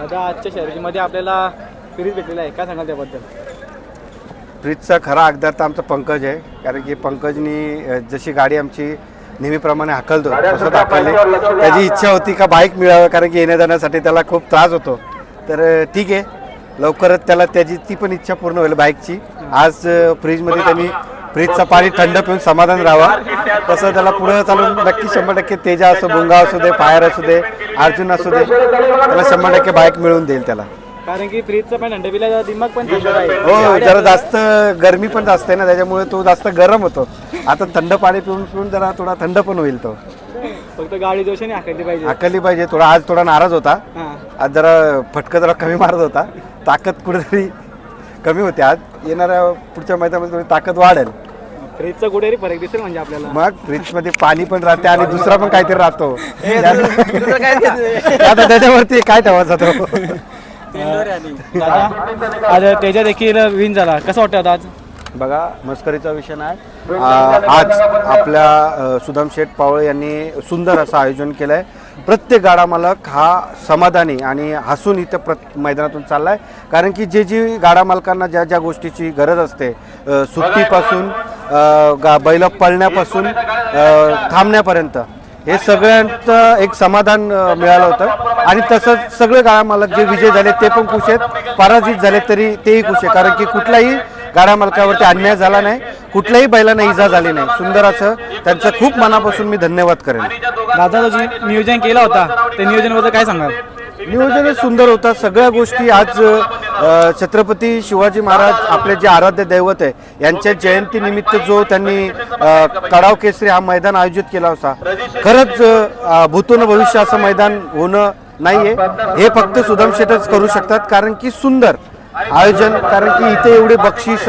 दादा आजच्या शर्यतीमध्ये आपल्याला फिरीज भेटलेला आहे. काय सांगाल त्याबद्दल? फ्रीजचा खरा अगदार तर आमचा पंकज आहे. कारण की पंकजनी जशी गाडी आमची नेहमीप्रमाणे हाकलतो तसं हाकलली. त्याची इच्छा होती का बाईक मिळावं कारण की येण्या जाण्यासाठी त्याला खूप त्रास होतो. तर ठीक आहे. लवकरच त्याला त्याची ती पण इच्छा पूर्ण होईल बाईकची. आज फ्रीजमध्ये त्यांनी फ्रीजचं पाणी थंड पिऊन समाधान राहावा. तसं त्याला पुढं चालून नक्की शंभर टक्के तेजा असो भुंगा असू दे फायर असू दे अर्जुन असू दे त्याला शंभर टक्के बाईक मिळवून देईल त्याला. कारण की फ्रीजचा पण थंड पिला दिमाग पण थंड राहील हो जरा जास्त गरमी पण जास्त आहे ना त्याच्यामुळे तो जास्त गरम होतो. आता थंड पाणी पिऊन पिऊन जरा थोडा थंड पण होईल तो. फक्त गाडी जोशाने हाकलली पाहिजे. हाकली पाहिजे थोडा आज थोडा नाराज होता. हां. आज जरा फटकं जरा कमी मारत होता. ताकद कुठेतरी कमी होती. आज येणाऱ्या पुढच्या मैदानामध्ये थोडी ताकद वाढेल. फ्रीजचा कुठेतरी फरक दिसेल म्हणजे आपल्याला. मग फ्रीजमध्ये पाणी पण राहते आणि दुसरा पण काहीतरी राहतो. आता त्याच्यावरती काय ठेवायचा तो? दादा आज त्याच्या देखील विन झाला. कसं वाटतं आता आज? बघा मस्करीचा विषय नाही. आ, आज आपल्या अ, सुदाम शेठ पावळे यांनी सुंदर असं आयोजन केलं आहे प्रत्येक गाडा मालक हा समाधानी आणि हसून इथं प्र मैदानातून चालला आहे कारण की जे जी गाडा मालकांना ज्या ज्या गोष्टीची गरज असते सुट्टीपासून गा बैल पळण्यापासून थांबण्यापर्यंत हे सगळ्यांचं एक समाधान मिळालं होतं. आणि तसंच सगळे गाडा मालक जे विजय झाले ते पण खुश आहेत. पराजित झाले तरी तेही खुश आहे कारण की कुठलाही गाडा मालकावरती अन्याय झाला नाही. कुठल्याही बैलांना इजा झाली नाही. सुंदर असं त्यांचं खूप मनापासून मी धन्यवाद करेन. दादा जो नियोजन केला होता. त्या नियोजनाबद्दल काय सांगाल? नियोजन सुंदर होतं. सगळ्या गोष्टी आज छत्रपती शिवाजी महाराज आपले जे आराध्य दैवत आहे यांच्या जयंतीनिमित्त जो त्यांनी कडाव केसरी हा मैदान आयोजित केला होता. खरंच भूतून भविष्य असं मैदान होणं नाहीये. हे फक्त सुदाम शेठच करू शकतात कारण की सुंदर. आयोजन कारण की इथे एवढे बक्षीस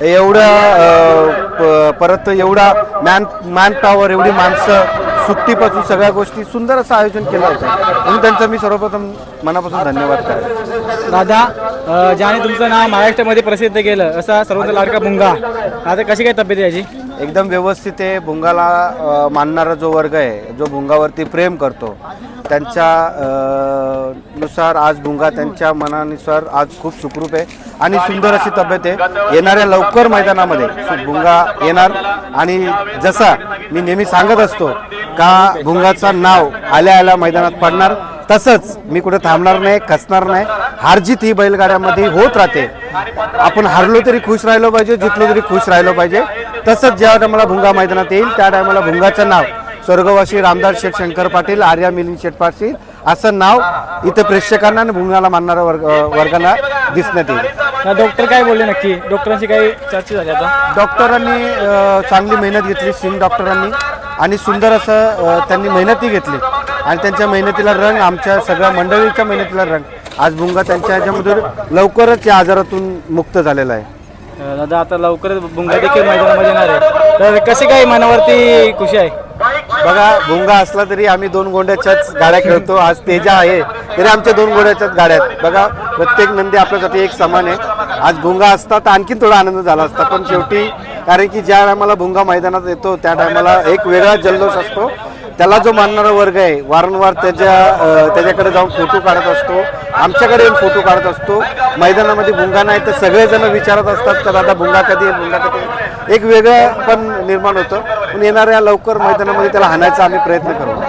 एवढं प- परत एवढा मॅन मॅन पॉवर एवढी माणसं सुट्टीपासून सगळ्या गोष्टी सुंदर असं आयोजन केलं होतं. म्हणून त्यांचा मी सर्वप्रथम मनापासून धन्यवाद करेन दादा ज्याने तुमचं नाव महाराष्ट्रामध्ये प्रसिद्ध केलं असा सर्वांचा लाडका भुंगा. आता कशी काय तब्येत याची? एकदम व्यवस्थित आहे. भुंगाला मानणारा जो वर्ग आहे जो भुंगावरती प्रेम करतो त्यांच्या नुसार आज भुंगा त्यांच्या मनानुसार आज खूप सुखरूप आहे आणि सुंदर अशी तब्येत आहे. येणाऱ्या लवकर मैदानामध्ये भुंगा येणार आणि जसा मी नेहमी सांगत असतो का भुंगाचं नाव आल्या आल्या मैदानात पडणार तसंच मी कुठे थांबणार नाही खचणार नाही. हारजीत ही बैलगाड्यामध्ये होत राहते. आपण हारलो तरी खुश राहिलो पाहिजे जितलो तरी खुश राहिलो पाहिजे. तसंच ज्या टायमाला भुंगा मैदानात येईल त्या टायमाला भुंगाचं नाव स्वर्गवासी रामदास शेठ शंकर पाटील आर्या मिलिंद शेठ पाटील असं नाव इथं प्रेक्षकांना आणि भुंगाला मानणाऱ्या वर्ग वर्गाला दिसण्यात येईल. डॉक्टर काय बोलले नक्की? डॉक्टरांशी काही चर्चा झाली आता. डॉक्टरांनी अ, चांगली मेहनत घेतली सिंग डॉक्टरांनी. आणि सुंदर असं अ, त्यांनी मेहनतही घेतली. आणि त्यांच्या मेहनतीला रंग आमच्या सगळ्या मंडळीच्या मेहनतीला रंग. आज भुंगा त्यांच्या ह्याच्यामधून लवकरच या आजारातून मुक्त झालेला आहे. दादा आता लवकरच भुंगा देखील मैदानामध्ये येणार आहे. तर कशी काय मनावरती खुशी आहे? बघा भुंगा असला तरी आम्ही दोन गोंड्याच्याच गाड्या खेळतो. आज तेजा आहे तरी आमच्या दोन गोंड्याच्याच गाड्या आहेत. बघा प्रत्येक नंदी आपल्यासाठी एक समान आहे. आज भुंगा असता तर आणखीन थोडा आनंद झाला असता. पण शेवटी कारण की ज्या टायमाला भुंगा मैदानात येतो त्या टायमाला एक वेगळा जल्लोष असतो. त्याला जो मानणारा वर्ग आहे वारंवार त्याच्या त्याच्याकडे जाऊन फोटो काढत असतो. आमच्याकडे येऊन फोटो काढत असतो. मैदानामध्ये भुंगा नाही तर सगळेजण विचारत असतात का दादा भुंगा कधी येईल भुंगा कधी एक वेगळं पण निर्माण होतं. पण येणाऱ्या लवकर मैदानामध्ये त्याला हाणायचा आम्ही प्रयत्न करू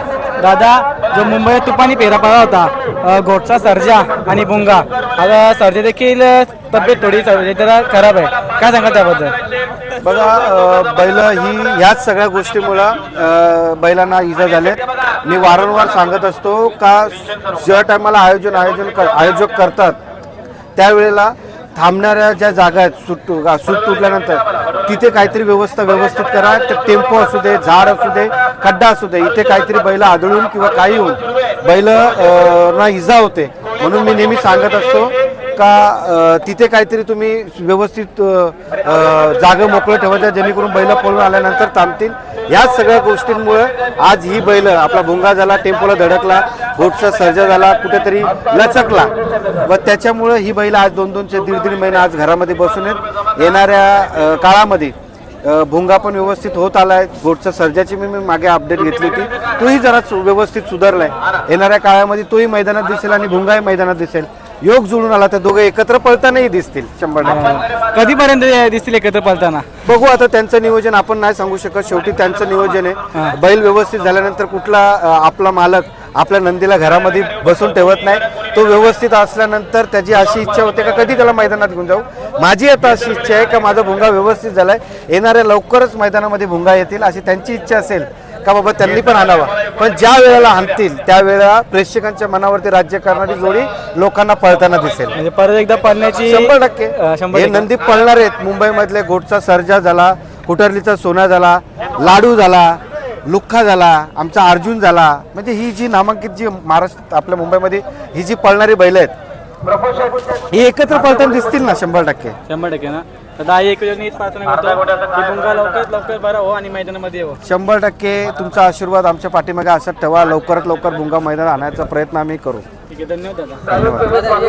दादा जो मुंबईत तुपानी पेरा होता घोटचा सर्जा आणि भुंगा आता सर्जा देखील तब्येत थोडी त्याला खराब आहे. काय सांगा त्याबद्दल? बघा बैल ही ह्याच सगळ्या गोष्टीमुळं बैलांना इजा झाले मी वारंवार सांगत असतो का ज्या टायमाला आयोजन आयोजन कर आयोजक करतात त्यावेळेला थांबणाऱ्या ज्या जागा आहेत सूट सूट तुटल्यानंतर तिथे काहीतरी व्यवस्था व्यवस्थित करा. तर टेम्पो असू दे झाड असू दे खड्डा असू दे इथे काहीतरी बैल आदळून किंवा काही होऊन बैल ना इजा होते. म्हणून मी नेहमी सांगत असतो का तिथे काहीतरी तुम्ही व्यवस्थित जागा मोकळं ठेवायच्या जेणेकरून बैल पळून आल्यानंतर थांबतील. ह्याच सगळ्या गोष्टींमुळे आज ही बैल आपला भुंगा झाला टेम्पोला धडकला बोटचा सर्जा झाला कुठेतरी लचकला. व त्याच्यामुळे ही बैल आज दोन दोनचे दीड दीड महिने आज घरामध्ये बसून आहेत. येणाऱ्या काळामध्ये भुंगा पण व्यवस्थित होत आलाय. गोटचा सर्जाची मी मी मागे अपडेट घेतली होती. तोही जरा सु- व्यवस्थित सुधारलाय. येणाऱ्या काळामध्ये तोही मैदानात दिसेल आणि भुंगाही मैदानात दिसेल. योग जुळून आला तर दोघे एकत्र पळतानाही दिसतील शंभर टक्के. कधीपर्यंत दिसतील एकत्र पालताना बघू आता त्यांचं नियोजन आपण नाही सांगू शकत शेवटी त्यांचं नियोजन आहे. बैल व्यवस्थित झाल्यानंतर कुठला अ, आपला मालक आपल्या नंदीला घरामध्ये बसून ठेवत नाही तो व्यवस्थित असल्यानंतर त्याची अशी इच्छा होते का कधी त्याला मैदानात घेऊन जाऊ? माझी आता अशी इच्छा आहे का माझा भुंगा व्यवस्थित झालाय येणाऱ्या लवकरच मैदानामध्ये भुंगा येतील अशी त्यांची इच्छा असेल का बाबा त्यांनी पण आणावा. पण ज्या वेळेला आणतील त्यावेळेला प्रेक्षकांच्या मनावरती राज्य करणारी जोडी लोकांना पळताना दिसेल. म्हणजे परत एकदा पळण्याची शंभर टक्के. हे. नंदी पळणार आहेत. मुंबईमधले गोटचा सर्जा झाला कुटरलीचा सोना झाला लाडू झाला लुख्खा झाला आमचा अर्जुन झाला. म्हणजे ही जी नामांकित जी महाराष्ट्र आपल्या मुंबईमध्ये ही जी पळणारी बैल आहेत ही एकत्र पळताना दिसतील ना शंभर टक्के. शंभर टक्के ना. तर दहा एक हीच प्रार्थना करतो की भुंगा लवकरात लवकर बरा हो आणि मैदानामध्ये येऊ शंभर टक्के तुमचा आशीर्वाद आमच्या पाठीमागे असत ठेवा लवकरात लवकर भुंगा मैदान आणायचा प्रयत्न आम्ही करू. ठीक आहे धन्यवाद दादा. धन्यवाद